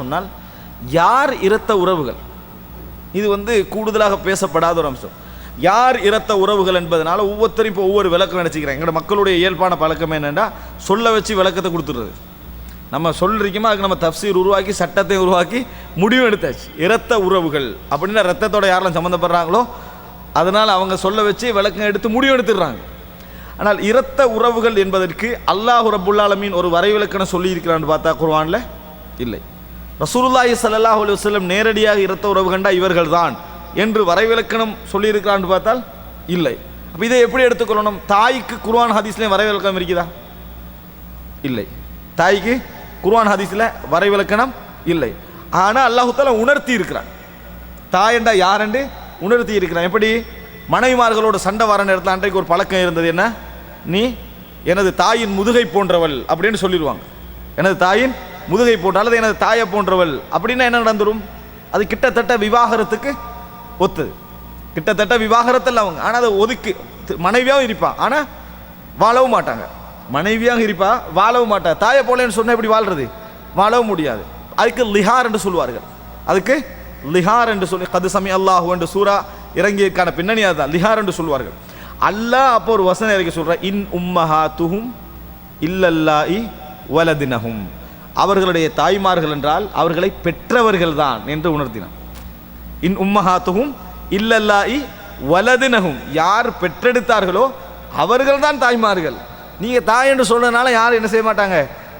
சொன்னால் யார் இரத்த உறவுகள்? இது வந்து கூடுதலாக பேசப்படாத ஒரு அம்சம். யார் இரத்த உறவுகள் என்பதனால ஒவ்வொருத்தரும் இப்போ ஒவ்வொரு விளக்கம் நினச்சிக்கிறேன். எங்களோட மக்களுடைய இயல்பான பழக்கம் என்னென்னா சொல்ல வச்சு விளக்கத்தை கொடுத்துடுறது. நம்ம சொல்லிருக்கோமோ அதுக்கு நம்ம தப்சீர் உருவாக்கி சட்டத்தை உருவாக்கி முடிவு எடுத்தாச்சு. இரத்த உறவுகள் அப்படின்னா ரத்தத்தோட யாரெல்லாம் சம்மந்தப்படுறாங்களோ அதனால் அவங்க சொல்ல வச்சு விளக்கம் எடுத்து முடிவு எடுத்துடுறாங்க. ஆனால் இரத்த உறவுகள் என்பதற்கு அல்லாஹ் ரபுல்லாலமீன் ஒரு வரைவிலக்கணம் சொல்லியிருக்கிறான்னு பார்த்தா குர்ஆனில்? இல்லை. ரசூலுல்லாஹி சல்லாஹ் அலி வஸல்லம் நேரடியாக இரத்த உறவு கண்டா இவர்கள் தான் என்று வரைவிலக்கணம் சொல்லியிருக்கிறான்னு பார்த்தால் இல்லை. அப்போ இதை எப்படி எடுத்துக்கொள்ளணும்? தாய்க்கு குர்வான் ஹதீஸ்லேயும் வரைவிலக்கணம் இருக்குதா? இல்லை. தாய்க்கு குர்வான் ஹதீஸில் வரைவிலக்கணம் இல்லை. ஆனால் அல்லாஹுத்தால உணர்த்தி இருக்கிறான். தாயண்டா யாரென்று உணர்த்தி இருக்கிறான். எப்படி? மனைவிமார்களோட சண்டை வர நேரத்தில் அன்றைக்கு ஒரு பழக்கம் இருந்தது என்ன? நீ எனது தாயின் முதுகை போன்றவள் அப்படின்னு சொல்லிடுவாங்க. எனது தாயின் முதுகை போன்ற அல்லது எனது தாயை போன்றவள். அப்படின்னா என்ன நடந்துடும் அது கிட்டத்தட்ட விவாகரத்துக்கு ஒத்துது. கிட்டத்தட்ட விவாகரத்தில் அவங்க. ஆனால் அதை ஒதுக்கு மனைவியாகவும் இருப்பான் ஆனால் வாழவும் மாட்டாங்க. மனைவியாக இருப்பா வாழவும் மாட்டாங்க தாயை போலேன்னு சொன்னால் எப்படி வாழ்றது? வாழவும் முடியாது. அதுக்கு லிஹார் என்று சொல்வார்கள் அதுக்கு லிஹார் என்று சொல்லி கது சமி அல்லாஹு என்று சூரா இறங்கியதுக்கான பின்னணி அதுதான். லிஹார் என்று சொல்வார்கள் அல்லாஹ் அப்போ ஒரு வசனம் இறக்கி சொல்ற இன் உம்மஹா துஹும் இல்லல்லாஹி வலதினஹும். அவர்களுடைய தாய்மார்கள் என்றால் அவர்களை பெற்றவர்கள் தான் என்று உணர்த்தினான். இன் உம்மஹாத்துகும் இல்லல்லாயி வலதினகும் யார் பெற்றெடுத்தார்களோ அவர்கள் தான் தாய்மார்கள். நீங்கள் தாய் என்று சொன்னதுனால யாரும் என்ன செய்ய மாட்டாங்க?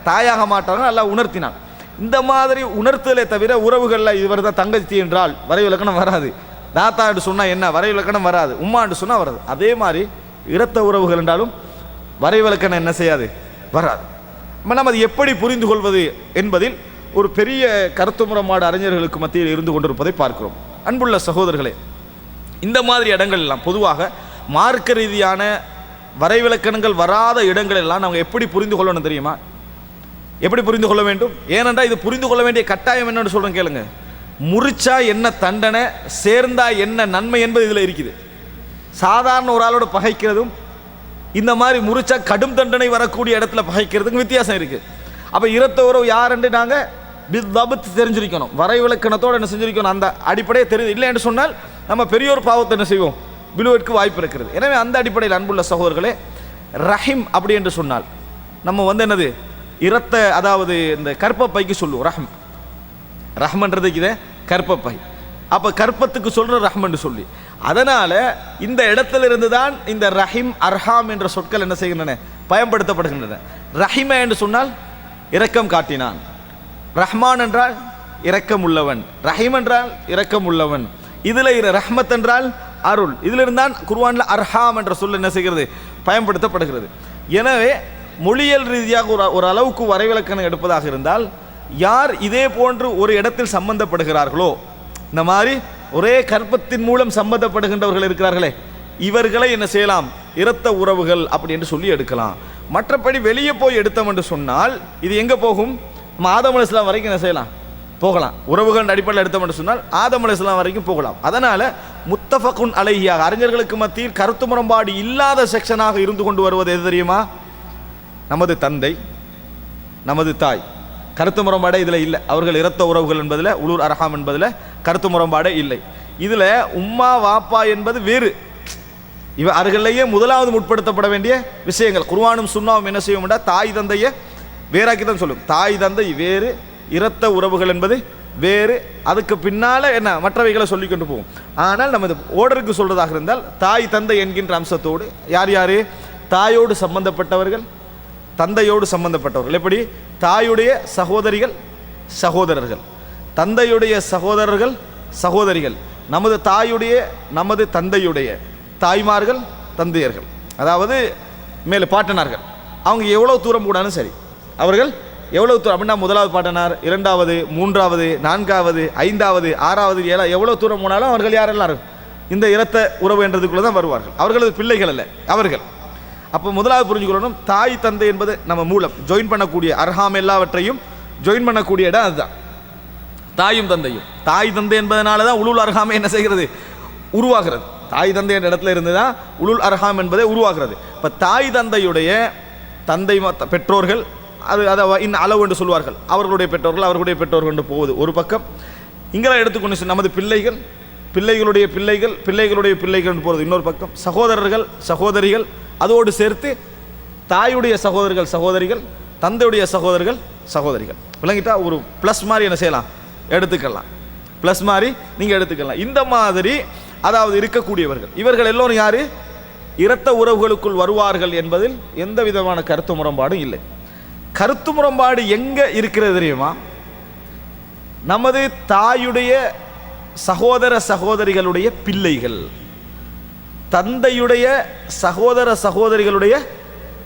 தாயாக மாட்டாங்க நல்லா உணர்த்தினான். இந்த மாதிரி உணர்த்துதலை தவிர உறவுகளில் இவர் தான் தங்கச்சி என்றால் வரைவிலக்கணம் வராது. தாத்தா என்று சொன்னால் என்ன? வரைவிலக்கணம் வராது. உம்மா என்று சொன்னால் வராது. அதே மாதிரி இரத்த உறவுகள் என்றாலும் வரைவிலக்கணம் என்ன செய்யாது? வராது. அப்ப நம்ம அது எப்படி புரிந்து கொள்வது என்பதில் ஒரு பெரிய கருத்து முரமாடு அறிஞர்களுக்கு மத்தியில் இருந்து கொண்டிருப்பதை பார்க்கிறோம். அன்புள்ள சகோதரர்களே இந்த மாதிரி இடங்கள் எல்லாம் பொதுவாக மார்க்க ரீதியான வரைவிலக்கணங்கள் வராத இடங்கள் எல்லாம் நம்ம எப்படி புரிந்து கொள்ளணும் தெரியுமா? எப்படி புரிந்து கொள்ள வேண்டும்? ஏனென்றால் இது புரிந்து கொள்ள வேண்டிய கட்டாயம் என்னன்னு சொல்கிறேன் கேளுங்க. முறிச்சா என்ன தண்டனை சேர்ந்தா என்ன நன்மை என்பது இதில் இருக்குது. சாதாரண ஒரு ஆளோட பகைக்கிறதும் இந்த மாதிரி முறிச்சா கடும் தண்டனை வரக்கூடிய இடத்துல பகைக்கிறதுக்கு வித்தியாசம் இருக்கு. அப்போ இரத்த உறவு யாருன்னு நாங்கள் பித்தபத்து தெரிஞ்சிருக்கணும். வரைவிலக்கணத்தோடு என்ன செஞ்சிருக்கணும். அந்த அடிப்படையை தெரிஞ்சு இல்லை என்று சொன்னால் நம்ம பெரியோர் பாவத்தை என்ன செய்வோம்? விழுவதற்கு வாய்ப்பு இருக்கிறது. எனவே அந்த அடிப்படையில் அன்புள்ள சகோதரர்களே ரஹிம் அப்படி என்று சொன்னால் நம்ம வந்து என்னது? இரத்த அதாவது இந்த கற்பப்பைக்கு சொல்லுவோம் ரஹம். ரஹ்மன்றதுக்கு இதே கற்பப்பை அப்போ கற்பத்துக்கு சொல்கிற ரஹ்மன்னு சொல்லி அதனால் இந்த இடத்துல இருந்து தான் இந்த ரஹிம் அர்ஹாம் என்ற சொற்கள் என்ன செய்கின்றன? பயன்படுத்தப்படுகின்றன. ரஹிம என்று சொன்னால் இரக்கம் காட்டினான். ரஹ்மான் என்றால் இரக்கம் உள்ளவன். ரஹீம் என்றால் இரக்கம் உள்ளவன். இதில் இரு ரஹ்மத் என்றால் அருள். இதில் இருந்தான் குர்வானில் அர்ஹாம் என்ற சொல் என்ன செய்கிறது? பயன்படுத்தப்படுகிறது. எனவே மொழியியல் ரீதியாக ஒரு ஒரு அளவுக்கு வரைவிலக்கணம் எடுப்பதாக இருந்தால் யார் இதே போன்று ஒரு இடத்தில் சம்பந்தப்படுகிறார்களோ இந்த மாதிரி ஒரே கற்பத்தின் மூலம் சம்பந்தப்படுகின்றவர்கள் இருக்கிறார்களே இவர்களை என்ன செய்யலாம்? இரத்த உறவுகள் அப்படி என்று சொல்லி எடுக்கலாம். மற்றபடி வெளியே போய் எடுத்தோம் என்று சொன்னால் இது எங்கே போகும்? நம்ம ஆதம் வரைக்கும் என்ன செய்யலாம்? போகலாம். உறவுகள் அடிப்படையில் எடுத்தோம் என்று சொன்னால் ஆதம் வரைக்கும் போகலாம். அதனால் முத்தஃபகுன் அலைஹியாக அறிஞர்களுக்கு மத்தியில் கருத்து முரண்பாடு இல்லாத செக்ஷனாக இருந்து கொண்டு வருவது எது தெரியுமா? நமது தந்தை நமது தாய். கருத்து முரண்பாடே இதில் இல்லை. அவர்கள் இரத்த உறவுகள் என்பதில் உளூர் அரஹாம் என்பதில் கருத்து முரண்பாடே இல்லை. இதில் உம்மா வாப்பா என்பது வேறு. இவ அருகிலேயே முதலாவது முற்படுத்தப்பட வேண்டிய விஷயங்கள். குருவானும் சுண்ணாவும் என்ன செய்யும் தாய் தந்தையை வேறாக்கி தான் சொல்லும். தாய் தந்தை வேறு இரத்த உறவுகள் என்பது வேறு. அதுக்கு பின்னால என்ன மற்றவைகளை சொல்லி கொண்டு போவோம். ஆனால் நமது ஓடருக்கு சொல்கிறதாக இருந்தால் தாய் தந்தை என்கின்ற அம்சத்தோடு யார் யார்? தாயோடு சம்பந்தப்பட்டவர்கள் தந்தையோடு சம்பந்தப்பட்டவர்கள். எப்படி? தாயுடைய சகோதரிகள் சகோதரர்கள். தந்தையுடைய சகோதரர்கள் சகோதரிகள் நமது தாயுடைய நமது தந்தையுடைய தாய்மார்கள் தந்தையர்கள். அதாவது மேலே பாட்டனார்கள். அவங்க எவ்வளோ தூரம் கூடாலும் சரி. அவர்கள் எவ்வளவு தூரம் அப்படின்னா முதலாவது பாட்டனார் இரண்டாவது மூன்றாவது நான்காவது ஐந்தாவது ஆறாவது ஏழா எவ்வளோ தூரம் போனாலும் அவர்கள் யாரெல்லாம் இந்த இரத்த உறவு என்றதுக்குள்ளே தான் வருவார்கள். அவர்களது பிள்ளைகள் அல்ல அவர்கள். அப்போ முதலாவது புரிஞ்சுக்கொள்ளணும் தாய் தந்தை என்பது நம்ம மூலம் ஜாயின் பண்ணக்கூடிய அர்ஹாம் எல்லாவற்றையும் ஜாயின் பண்ணக்கூடிய இடம் அதுதான். தாயும் தந்தையும். தாய் தந்தை என்பதனால தான் உளுள் அருகாமை என்ன செய்கிறது? உருவாகிறது. தாய் தந்தை என்ற இடத்துல இருந்து தான் உளுள் அருகாம் என்பதை உருவாகிறது. இப்போ தாய் தந்தையுடைய தந்தை பெற்றோர்கள் அது அதை இன்னும் அளவு என்று சொல்வார்கள். அவர்களுடைய பெற்றோர்கள் அவர்களுடைய பெற்றோர்கள் என்று போகுது ஒரு பக்கம். இங்கெல்லாம் எடுத்துக்கொண்டு நமது பிள்ளைகள் பிள்ளைகளுடைய பிள்ளைகள் பிள்ளைகளுடைய பிள்ளைகள் என்று போகிறது இன்னொரு பக்கம். சகோதரர்கள் சகோதரிகள் அதோடு சேர்த்து தாயுடைய சகோதரர்கள் சகோதரிகள் தந்தையுடைய சகோதரர்கள் சகோதரிகள். விளங்கிட்டா ஒரு ப்ளஸ் மாதிரி என்ன செய்யலாம்? எடுத்துக்கலாம். ப்ளஸ் மாதிரி நீங்கள் எடுத்துக்கலாம். இந்த மாதிரி அதாவது இருக்கக்கூடியவர்கள். இவர்கள் எல்லோரும் யாரு? இரத்த உறவுகளுக்குள் வருவார்கள் என்பதில் எந்த விதமான கருத்து முரண்பாடும் இல்லை. கருத்து முரண்பாடு எங்க இருக்கிறது தெரியுமா? நமது தாயுடைய சகோதர சகோதரிகளுடைய பிள்ளைகள். தந்தையுடைய சகோதர சகோதரிகளுடைய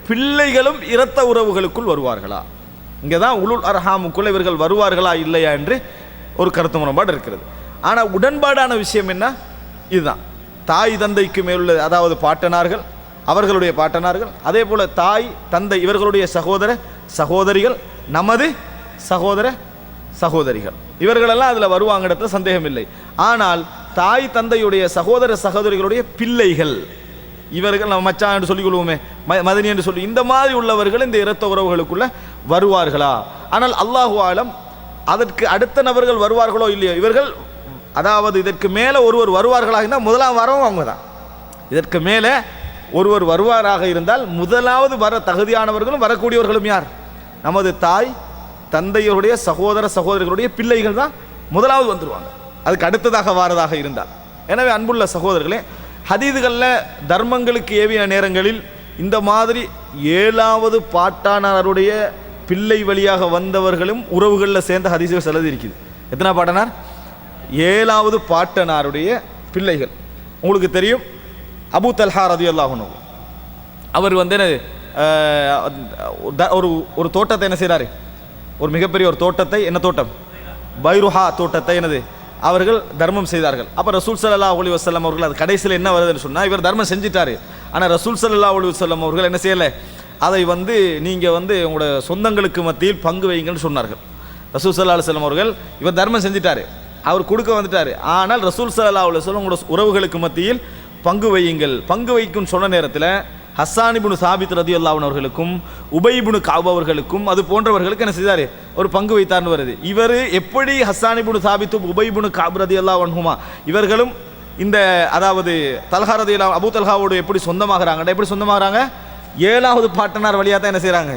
பிள்ளைகளும் இரத்த உறவுகளுக்குள் வருவார்களா? இங்கே தான் உளுள் அர்ஹாமுக்குள் இவர்கள் வருவார்களா இல்லையா என்று ஒரு கருத்து முரண்பாடு இருக்கிறது. ஆனால் உடன்பாடான விஷயம் என்ன? இதுதான். தாய் தந்தைக்கு மேலுள்ள அதாவது பாட்டனார்கள் அவர்களுடைய பாட்டனார்கள் அதே போல் தாய் தந்தை இவர்களுடைய சகோதர சகோதரிகள் நமது சகோதர சகோதரிகள். இவர்களெல்லாம் அதில் வருவாங்க இடத்துல சந்தேகம் இல்லை. ஆனால் தாய் தந்தையுடைய சகோதர சகோதரிகளுடைய பிள்ளைகள் இவர்கள் நம்ம மச்சான் என்று சொல்லிக் கொள்வோமே ம- மதனி என்று சொல்லி இந்த மாதிரி உள்ளவர்கள் இந்த இரத்த உறவுகளுக்குள்ள வருவார்களா? ஆனால் அல்லாஹு ஆலம் அதற்கு அடுத்த நபர்கள் வருவார்களோ இல்லையோ இவர்கள் அதாவது இதற்கு மேலே ஒருவர் வருவார்களாக இருந்தால் முதலாம் வரவும் அவங்க தான் இதற்கு மேலே ஒருவர் வருவாராக இருந்தால் முதலாவது வர தகுதியானவர்களும் வரக்கூடியவர்களும் யார்? நமது தாய் தந்தையருடைய சகோதர சகோதரிகளுடைய பிள்ளைகள் தான் முதலாவது வந்துடுவாங்க அதுக்கு அடுத்ததாக வாரதாக இருந்தால். எனவே அன்புள்ள சகோதரர்களே ஹதீதுகளில் தர்மங்களுக்கு ஏவிய நேரங்களில் இந்த மாதிரி ஏழாவது பாட்டானாருடைய பிள்ளை வழியாக வந்தவர்களும் உறவுகளில் சேர்ந்த ஹதீசுகள் சிலது இருக்குது. எத்தனை பாட்டனார்? ஏழாவது பாட்டனாருடைய பிள்ளைகள். உங்களுக்கு தெரியும்? அபூ தல்ஹா ரதியுல்லாஹுனு அவர் வந்து என்ன, ஒரு ஒரு தோட்டத்தை என்ன செய்கிறாரு ஒரு மிகப்பெரிய ஒரு தோட்டத்தை என்ன தோட்டம்? பைருஹா தோட்டத்தை என்னது? அவர்கள் தர்மம் செய்தார்கள். அப்போ ரசூல் சல்லா அலி வஸல்லம் அவர்கள் அது கடைசியில் என்ன வருதுன்னு சொன்னால் இவர் தர்மம் செஞ்சிட்டாரு. ஆனால் ரசூல் சல்லா அலி வஸல்லம் அவர்கள் என்ன செய்யலை? அதை வந்து நீங்கள் வந்து உங்களோட சொந்தங்களுக்கு மத்தியில் பங்கு வைங்கன்னு சொன்னார்கள். ரசூல் சல்லா அலுவலம் அவர்கள் இவர் தர்மம் செஞ்சிட்டார். அவர் கொடுக்க வந்துட்டார். ஆனால் ரசூல் சல்லா அலுவலம் உங்களோட உறவுகளுக்கு மத்தியில் பங்கு வையுங்கள். பங்கு வைக்கும் சொன்ன நேரத்தில் ஹஸ்ஸானிபுனு சாபித் ரதி அவர்களுக்கும் உபைபுனு காபு அவர்களுக்கும் அது போன்றவர்களுக்கு என்ன செய்தார்? ஒரு பங்கு வைத்தார்னு வருது. இவர் எப்படி ஹஸ்ஸானிபுனு சாபித்து உபைபுனு காபு ரதி அல்லாவன்ஹுமா இவர்களும் இந்த அதாவது தல்ஹா ரதி அல்லா அபு தல்ஹாவோடு எப்படி சொந்தமாகறாங்க எப்படி சொந்தமாகறாங்க? ஏழாவது பாட்டனார் வழியாக தான் என்ன செய்கிறாங்க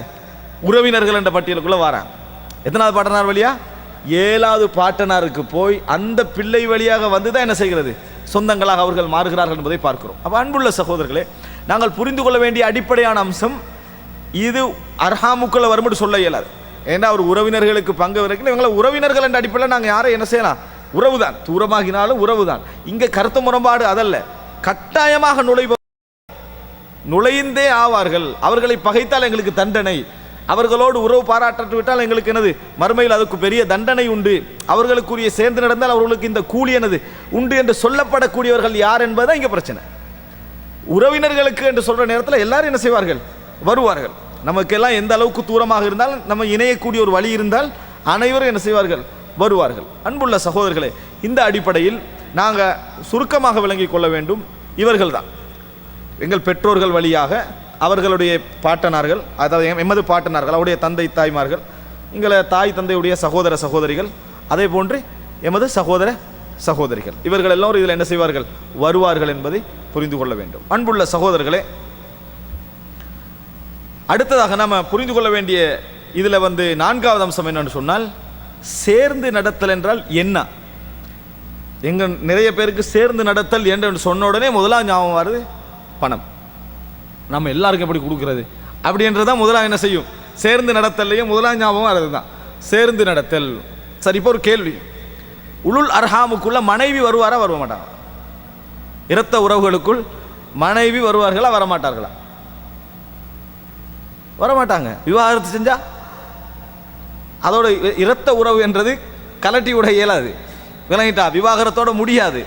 உறவினர்கள் என்ற பட்டியலுக்குள்ளே வராங்க. எத்தனாவது பாட்டனார் வழியா? ஏழாவது பாட்டனாருக்கு போய் அந்த பிள்ளை வழியாக வந்து தான் என்ன செய்கிறது? சொந்தங்களாக அவர்கள் மாறுகிறார்கள் என்பதை பார்க்கிறோம். அப்போ அன்புள்ள சகோதரர்களே நாங்கள் புரிந்து கொள்ள வேண்டிய அடிப்படையான அம்சம் இது அர்ஹாமுக்குள்ள வரும்னு சொல்ல இயலாது. ஏன்னா ஒரு உறவினர்களுக்கு பங்கு வரைக்கும் இவங்களை உறவினர்கள் என்ற அடிப்படையில் நாங்கள் யாரை என்ன செய்யலாம்? உறவுதான். தூரமாகினாலும் உறவுதான். இங்கே கருத்து முரண்பாடு அதல்ல. கட்டாயமாக நுழைவு நுழைந்தே ஆவார்கள். அவர்களை பகைத்தால் எங்களுக்கு தண்டனை. அவர்களோடு உறவு பாராட்டட்டு விட்டால் எங்களுக்கு என்னது? மறுமையில் அதுக்கு பெரிய தண்டனை உண்டு. அவர்களுக்குரிய சேர்ந்து நடந்தால் அவர்களுக்கு இந்த கூலி எனது உண்டு என்று சொல்லப்படக்கூடியவர்கள் யார் என்பதுதான் இங்கே பிரச்சனை. உறவினர்களுக்கு என்று சொல்கிற நேரத்தில் எல்லாரும் என்ன செய்வார்கள்? வருவார்கள். நமக்கெல்லாம் எந்த அளவுக்கு தூரமாக இருந்தால் நம்ம இணையக்கூடிய ஒரு வழி இருந்தால் அனைவரும் என்ன செய்வார்கள்? வருவார்கள். அன்புள்ள சகோதரர்களே இந்த அடிப்படையில் நாங்கள் சுருக்கமாக விளங்கிக் கொள்ள வேண்டும். இவர்கள்தான். எங்கள் பெற்றோர்கள் வழியாக அவர்களுடைய பாட்டனார்கள் அதாவது எம்- எமது பாட்டனார்கள் அவருடைய தந்தை தாய்மார்கள் எங்களை தாய் தந்தையுடைய சகோதர சகோதரிகள் அதே போன்று எமது சகோதர சகோதரிகள். இவர்கள் எல்லோரும் இதில் என்ன செய்வார்கள்? வருவார்கள் என்பதை புரிந்து கொள்ள வேண்டும். அன்புள்ள சகோதரர்களே அடுத்ததாக நாம் புரிந்து கொள்ள வேண்டிய இதில் வந்து நான்காவது அம்சம் என்னன்னு சொன்னால் சேர்ந்து நடத்தல் என்றால் என்ன? எங்கள் நிறைய பேருக்கு சேர்ந்து நடத்தல் என்று சொன்ன உடனே முதலாம் ஞாபகம் வருது பணம். நம்ம எல்லாருக்கும் எப்படி கொடுக்கறது? அப்படின்றதான் முதலாக என்ன செய்யும்? சேர்ந்து நடத்தல்லையும் முதலாம் ஞாபகம் அதுதான் சேர்ந்து நடத்தல். சரி இப்போ ஒரு கேள்வி. உளுள் அர்ஹாமுக்குள்ள மனைவி வருவாரா வர மாட்டாங்க இரத்த உறவுகளுக்குள் மனைவி வருவார்களா வரமாட்டார்களா? வரமாட்டாங்க. விவாகரத்து செஞ்சா அதோட இ- இரத்த உறவு என்றது கலட்டி விட இயலாது. விளங்கிட்டா விவாகரத்தோட முடியாது.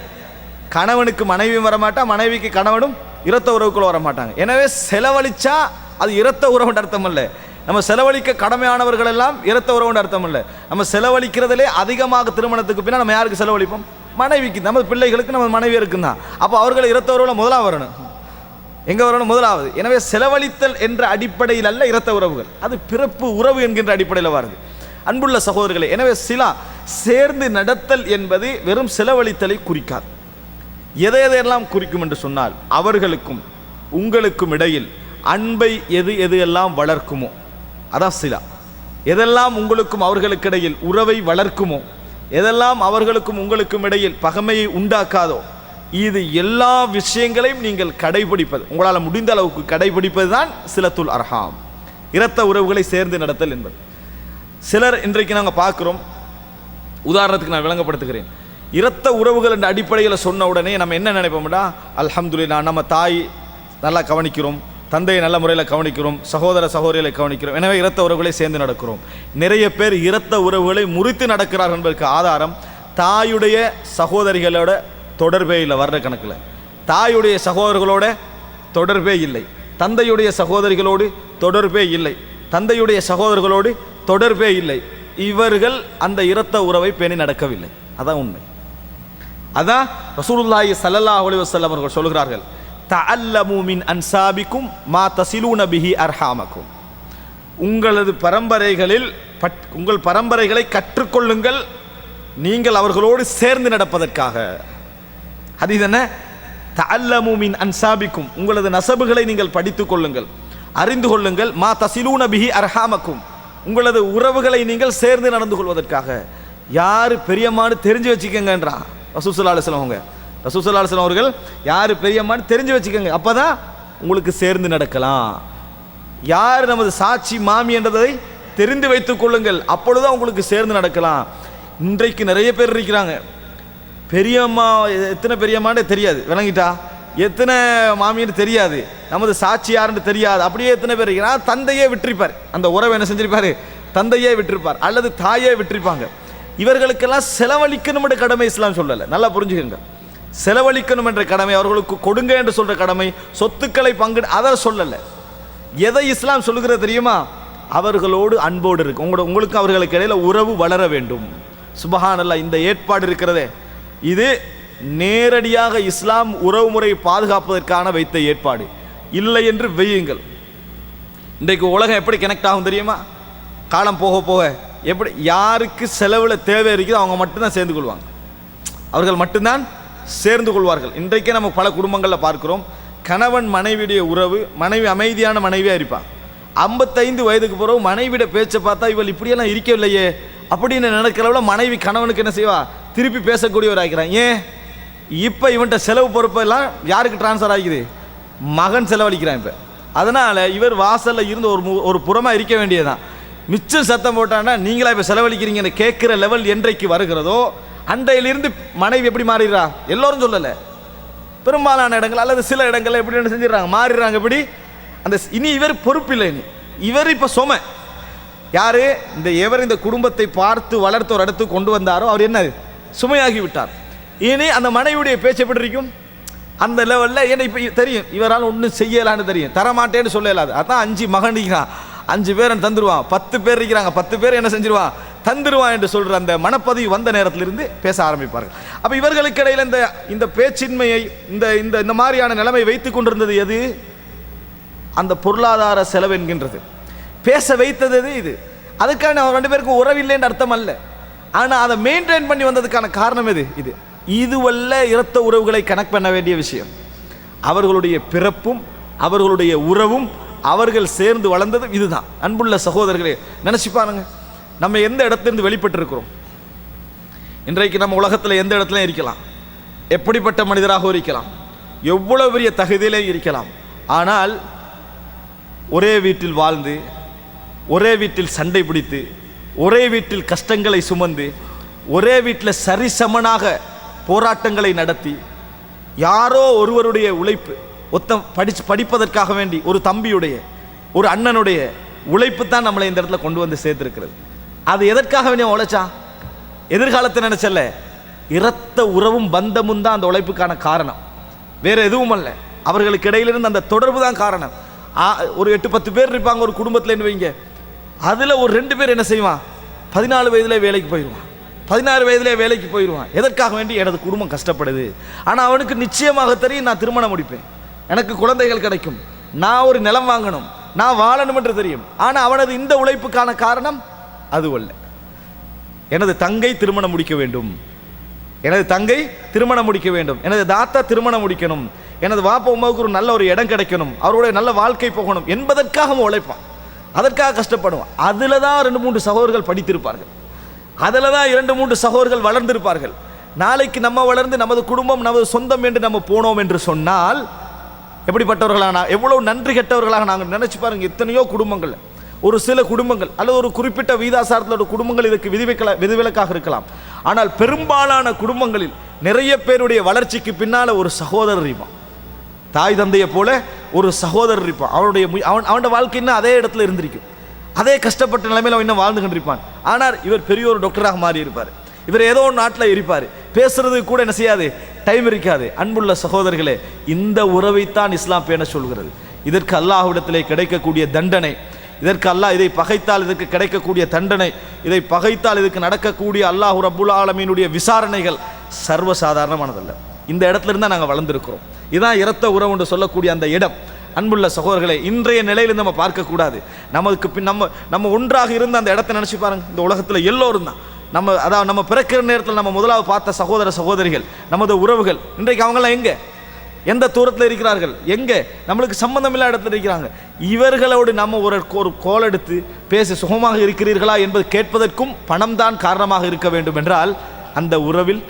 கணவனுக்கு மனைவியும் வரமாட்டா மனைவிக்கு கணவனும் இரத்த உறவுக்குள்ள வரமாட்டாங்க. எனவே செலவழிச்சா அது இரத்த உறவுன்ற அர்த்தம் அல்ல நம்ம செலவழிக்க கடமையானவர்கள் எல்லாம் இரத்த உறவுன்ற அர்த்தம் இல்லை. நம்ம செலவழிக்கிறதுலே அதிகமாக திருமணத்துக்கு பின்னால் நம்ம யாருக்கு செலவழிப்போம்? மனைவிக்கு. நம்ம பிள்ளைகளுக்கு நம்ம மனைவி இருக்குன்னா அப்போ அவர்கள் இரத்த உறவுல முதலாக வரணும். எங்க வரணும்? முதலாவது. எனவே செலவழித்தல் என்ற அடிப்படையில் அல்ல இரத்த உறவுகள். அது பிறப்பு உறவு என்கின்ற அடிப்படையில் வருது. அன்புள்ள சகோதரர்களே எனவே சிலா சேர்ந்து நடத்தல் என்பது வெறும் செலவழித்தலை குறிக்காது. எதை எதையெல்லாம் குறிக்கும் என்று சொன்னால் அவர்களுக்கும் உங்களுக்கும் இடையில் அன்பை எது எது எல்லாம் வளர்க்குமோ அதான் சிலா. எதெல்லாம் உங்களுக்கும் அவர்களுக்கு இடையில் உறவை வளர்க்குமோ எதெல்லாம் அவர்களுக்கும் உங்களுக்கும் இடையில் பகைமையை உண்டாக்காதோ இது எல்லா விஷயங்களையும் நீங்கள் கடைபிடிப்பது உங்களால் முடிந்த அளவுக்கு கடைபிடிப்பது தான் சிலத்துல் அர்ஹாம். இரத்த உறவுகளை சேர்ந்து நடத்தல் என்பது. சிலர் இன்றைக்கு நாங்கள் பார்க்குறோம் உதாரணத்துக்கு நான் விளங்கப்படுத்துகிறேன். இரத்த உறவுகள் என்ற அடிப்படையில் சொன்ன உடனே நம்ம என்ன நினைப்போம்டா? அல்ஹம்துல்லா நம்ம தாய் நல்லா கவனிக்கிறோம் தந்தையை நல்ல முறையில் கவனிக்கிறோம் சகோதர சகோதரிகளை கவனிக்கிறோம். எனவே இரத்த உறவுகளை சேர்ந்து நடக்கிறோம். நிறைய பேர் இரத்த உறவுகளை முறித்து நடக்கிறார்கள் என்பதற்கு ஆதாரம் தாயுடைய சகோதரிகளோட தொடர்பே இல்லை வர்ற கணக்கில். தாயுடைய சகோதரர்களோட தொடர்பே இல்லை. தந்தையுடைய சகோதரிகளோடு தொடர்பே இல்லை. தந்தையுடைய சகோதரர்களோடு தொடர்பே இல்லை. இவர்கள் அந்த இரத்த உறவை பேணி நடக்கவில்லை. அதான் உண்மை. அதான் ரசூலுல்லாஹி ஸல்லல்லாஹு அலைஹி வஸல்லம் அவர்கள் சொல்கிறார்கள் தஅல்லமு மின் அன்சாபிக்கும் மா தசிலூன பிஹி அர்ஹாமக்கும். உங்களது பரம்பரைகளில் பட் உங்கள் பரம்பரைகளை கற்றுக்கொள்ளுங்கள் நீங்கள் அவர்களோடு சேர்ந்து நடப்பதற்காக. அது இதென்ன தஅல்லமு மின் அன்சாபிக்கும். உங்களது நசபுகளை நீங்கள் படித்துக் கொள்ளுங்கள் அறிந்து கொள்ளுங்கள் மா தசிலூன பிஹி அர்ஹாமக்கும். உங்களது உறவுகளை நீங்கள் சேர்ந்து நடந்து கொள்வதற்காக. யார் பெரியம்மானு தெரிஞ்சு வச்சுக்கங்கன்றான் ரசூசல்லா அலுவலம் அவங்க. ரசூசல்லா அலுவலம் அவர்கள் யார் பெரியம்மான்னு தெரிஞ்சு வச்சுக்கோங்க. அப்போ தான் உங்களுக்கு சேர்ந்து நடக்கலாம். யார் நமது சாட்சி மாமி என்றதை தெரிந்து வைத்துக் கொள்ளுங்கள். அப்பொழுது உங்களுக்கு சேர்ந்து நடக்கலாம். இன்றைக்கு நிறைய பேர் இருக்கிறாங்க. பெரியம்மா எத்தனை பெரியம்மான்னு தெரியாது. விளங்கிட்டா? எத்தனை மாமின்னு தெரியாது. நமது சாட்சி யாருன்னு தெரியாது. அப்படியே எத்தனை பேர் இருக்கிறான் தந்தையே விட்டிருப்பார். அந்த உறவை என்ன செஞ்சிருப்பார்? தந்தையே விட்டிருப்பார். அல்லது தாயே விட்டிருப்பாங்க. இவர்களுக்கெல்லாம் செலவழிக்கணும் என்ற கடமை இஸ்லாம் சொல்லலை. நல்லா புரிஞ்சுக்கோங்க. செலவழிக்கணும் என்ற கடமை அவர்களுக்கு கொடுங்க என்று சொல்ற கடமை சொத்துக்களை பங்கு அதை சொல்லலை. எதை இஸ்லாம் சொல்லுகிறது தெரியுமா? அவர்களோடு அன்போடு இருக்கு. உங்களோட உங்களுக்கு அவர்களுக்கு இடையில உறவு வளர வேண்டும். சுபஹானல்லாஹ் இந்த ஏற்பாடு இருக்கிறதே. இது நேரடியாக இஸ்லாம் உறவு முறை பாதுகாப்பதற்கான வைத்த ஏற்பாடு. இல்லை என்று வெய்யுங்கள். இன்றைக்கு உலகம் எப்படி கனெக்ட் ஆகும் தெரியுமா? காலம் போக போக எப்படி யாருக்கு செலவில் தேவை இருக்குதோ அவங்க மட்டும்தான் சேர்ந்து கொள்வாங்க. அவர்கள் மட்டும்தான் சேர்ந்து கொள்வார்கள். இன்றைக்கே நம்ம பல குடும்பங்களில் பார்க்கிறோம் கணவன் மனைவியுடைய உறவு மனைவி அமைதியான மனைவியாக இருப்பான் ஐம்பத்தைந்து வயதுக்கு பிறகு மனைவியோட பேச்சை பார்த்தா இவள் இப்படியெல்லாம் இருக்கவில்லையே அப்படின்னு நினைக்கிறவள மனைவி கணவனுக்கு என்ன செய்வா? திருப்பி பேசக்கூடியவர் ஆகிறான் ஏன்? இப்போ இவன்கிட்ட செலவு பொறுப்பெல்லாம் யாருக்கு ட்ரான்ஸ்ஃபர் ஆகிக்குது? மகன் செலவழிக்கிறான் இப்போ. அதனால் இவர் வாசலில் இருந்து ஒரு மு- ஒரு புறமாக இருக்க வேண்டியதுதான். மிச்சம் சத்தம் போட்டான்னா நீங்களா இப்போ செலவழிக்கிறீங்கன்னு கேட்குற லெவல் என்றைக்கு வருகிறதோ அன்றையிலிருந்து மனைவி எப்படி மாறிடுறா? எல்லோரும் சொல்லலை. பெரும்பாலான இடங்கள் அல்லது சில இடங்கள் எப்படி என்ன செஞ்சிடறாங்க? மாறிடுறாங்க எப்படி? அந்த இனி இவர் பொறுப்பில்லை இனி. இவர் இப்போ சொம. யார்? இந்த எவர் இந்த குடும்பத்தை பார்த்து வளர்த்து ஒரு இடத்துக்கு கொண்டு வந்தாரோ அவர் என்ன? சுமையாகி விட்டார். இனி அந்த மனைவியுடைய பேச்சு எப்படி இருக்கும்? அந்த லெவலில் ஏன்னா இப்போ தெரியும் இவரால் ஒன்றும் செய்யலான்னு தெரியும். தரமாட்டேன்னு சொல்லலாது. அதான் அஞ்சு மகன் அஞ்சு பேர் தந்துடுவான் பத்து பேர் இருக்கிறாங்க. பத்து பேர் என்ன செஞ்சிருவான்? தந்துடுவான் என்று சொல்கிற அந்த மனப்பதிவு வந்த நேரத்திலிருந்து பேச ஆரம்பிப்பார்கள். அப்போ இவர்களுக்கு இடையில் இந்த இந்த பேச்சின்மையை இந்த இந்த இந்த மாதிரியான நிலைமை வைத்து கொண்டிருந்தது எது? அந்த பொருளாதார செலவு என்கின்றது. பேச வைத்தது எது இது? அதுக்கான அவங்க ரெண்டு பேருக்கும் உறவில்லைன்னு அர்த்தம் அல்ல. ஆனால் அதை மெயின்டைன் பண்ணி வந்ததுக்கான காரணம் எது? இது. இதுவல்ல இரத்த உறவுகளை கணக்கு பண்ண வேண்டிய விஷயம். அவர்களுடைய பிறப்பும் அவர்களுடைய உறவும் அவர்கள் சேர்ந்து வளர்ந்ததும் இதுதான். அன்புள்ள சகோதரர்களே நினச்சி பாருங்க. நம்ம எந்த இடத்திலிருந்து வெளிப்பட்டிருக்கிறோம்? இன்றைக்கு நம்ம உலகத்தில் எந்த இடத்துல இருக்கலாம். எப்படிப்பட்ட மனிதராகவும் இருக்கலாம். எவ்வளவு பெரிய தகுதியிலே இருக்கலாம். ஆனால் ஒரே வீட்டில் வாழ்ந்து ஒரே வீட்டில் சண்டை பிடித்து ஒரே வீட்டில் கஷ்டங்களை சுமந்து ஒரே வீட்டில் சரிசமனாக போராட்டங்களை நடத்தி யாரோ ஒருவருடைய உழைப்பு ஒத்த படிச்சு படிப்பதற்காக வேண்டி ஒரு தம்பியுடைய ஒரு அண்ணனுடைய உழைப்பு தான் நம்மளை இந்த இடத்துல கொண்டு வந்து சேர்த்துருக்கிறது. அது எதற்காக வேண்டிய உழைச்சா எதிர்காலத்தை நினைச்சல இரத்த உறவும் பந்தமும் தான் அந்த உழைப்புக்கான காரணம். வேற எதுவும் அல்ல. அவர்களுக்கு இடையிலிருந்து அந்த தொடர்பு தான் காரணம். ஆ, ஒரு எட்டு பத்து பேர் இருப்பாங்க ஒரு குடும்பத்தில் வைங்க. அதில் ஒரு ரெண்டு பேர் என்ன செய்வான்? பதினாலு வயதிலே வேலைக்கு போயிடுவான் பதினாறு வயதிலே வேலைக்கு போயிடுவான் எதற்காக வேண்டி எனது குடும்பம் கஷ்டப்படுது? ஆனால் அவனுக்கு நிச்சயமாக தெரியும் நான் திருமணம் முடிப்பேன். எனக்கு குழந்தைகள் கிடைக்கும். நான் ஒரு நிலம் வாங்கணும். நான் வாழணும் என்று தெரியும். ஆனால் அவனது இந்த உழைப்புக்கான காரணம் அது அல்ல எனது தங்கை திருமணம் முடிக்க வேண்டும். எனது தங்கை திருமணம் முடிக்க வேண்டும். எனது தாத்தா திருமணம் முடிக்கணும். எனது வாப்பா உமாவுக்கு ஒரு நல்ல ஒரு இடம் கிடைக்கணும். அவருடைய நல்ல வாழ்க்கை போகணும் என்பதற்காக அவன் உழைப்பான். அதற்காக கஷ்டப்படுவான். அதில் தான் ரெண்டு மூன்று சகோதரர்கள் படித்திருப்பார்கள். அதில் தான் இரண்டு மூன்று சகோதரர்கள் வளர்ந்திருப்பார்கள். நாளைக்கு நம்ம வளர்ந்து நமது குடும்பம் நமது சொந்தம் என்று நம்ம போனோம் என்று சொன்னால் எப்படிப்பட்டவர்களாக நான் எவ்வளோ நன்றி கெட்டவர்களாக நாங்கள் நினச்சி பாருங்க எத்தனையோ குடும்பங்கள். ஒரு சில குடும்பங்கள் அல்லது ஒரு குறிப்பிட்ட வீதாசாரத்தில் ஒரு குடும்பங்கள் இதுக்கு விதிவிக்கல விதிவிலக்காக இருக்கலாம். ஆனால் பெரும்பாலான குடும்பங்களில் நிறைய பேருடைய வளர்ச்சிக்கு பின்னால் ஒரு சகோதரர் இருப்பான். தாய் தந்தையை போல ஒரு சகோதரர் இருப்பான். அவனுடைய அவன் அவனோட வாழ்க்கை இன்னும் அதே இடத்துல இருந்திருக்கும் அதே கஷ்டப்பட்ட நிலைமையில் அவன் இன்னும் வாழ்ந்து கொண்டிருப்பான் ஆனால் இவர் பெரிய ஒரு டாக்டராக மாறி இருப்பார் இவர் ஏதோ ஒரு நாட்டில் இருப்பார். பேசுறதுக்கு கூட என்ன செய்யாது? டைம் இருக்காது. அன்புள்ள சகோதரர்களே இந்த உறவைத்தான் இஸ்லாம் பேண சொல்கிறது. இதற்கு அல்லாஹ்விடத்திலே கிடைக்கக்கூடிய தண்டனை இதற்கு அல்லாஹ் இதை பகைத்தால் இதற்கு கிடைக்கக்கூடிய தண்டனை இதை பகைத்தால் இதுக்கு நடக்கக்கூடிய அல்லாஹ் ரப்புல் ஆலமீனுடைய விசாரணைகள் சர்வசாதாரணமானதல்ல. இந்த இடத்துல இருந்தால் நாங்கள் வளர்ந்துருக்கிறோம். இதான் இரத்த உறவு என்று சொல்லக்கூடிய அந்த இடம். அன்புள்ள சகோதரர்களை இன்றைய நிலையில் நம்ம பார்க்கக்கூடாது. நமக்கு பின் நம்ம நம்ம ஒன்றாக இருந்த அந்த இடத்த நினச்சி பாருங்க. இந்த உலகத்தில் எல்லோரும் தான். நம்ம அதாவது நம்ம பிறக்கிற நேரத்தில் நம்ம முதலாவது பார்த்த சகோதர சகோதரிகள் நமது உறவுகள். இன்றைக்கு அவங்கெல்லாம் எங்கே? எந்த தூரத்தில் இருக்கிறார்கள்? எங்கே? நம்மளுக்கு சம்பந்தம் இல்லாத இடத்துல இருக்கிறாங்க. இவர்களோடு நம்ம ஒரு ஒரு கோல் எடுத்து பேசி சுகமாக இருக்கிறீர்களா என்பது கேட்பதற்கும் பணம் தான் காரணமாக இருக்க வேண்டும் என்றால் அந்த உறவில்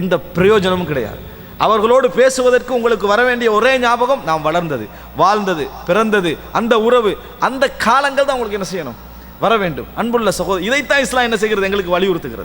எந்த பிரயோஜனமும் கிடையாது. அவர்களோடு பேசுவதற்கு உங்களுக்கு வர வேண்டிய ஒரே ஞாபகம் நாம் வளர்ந்தது வாழ்ந்தது பிறந்தது அந்த உறவு அந்த காலங்கள் தான் உங்களுக்கு என்ன செய்யணும்? வர வேண்டும் அன்புள்ள சகோதரர் இதைத்தான் இஸ்லாம் என்ன செய்கிறது? எங்களுக்கு வலியுறுத்துகிறது.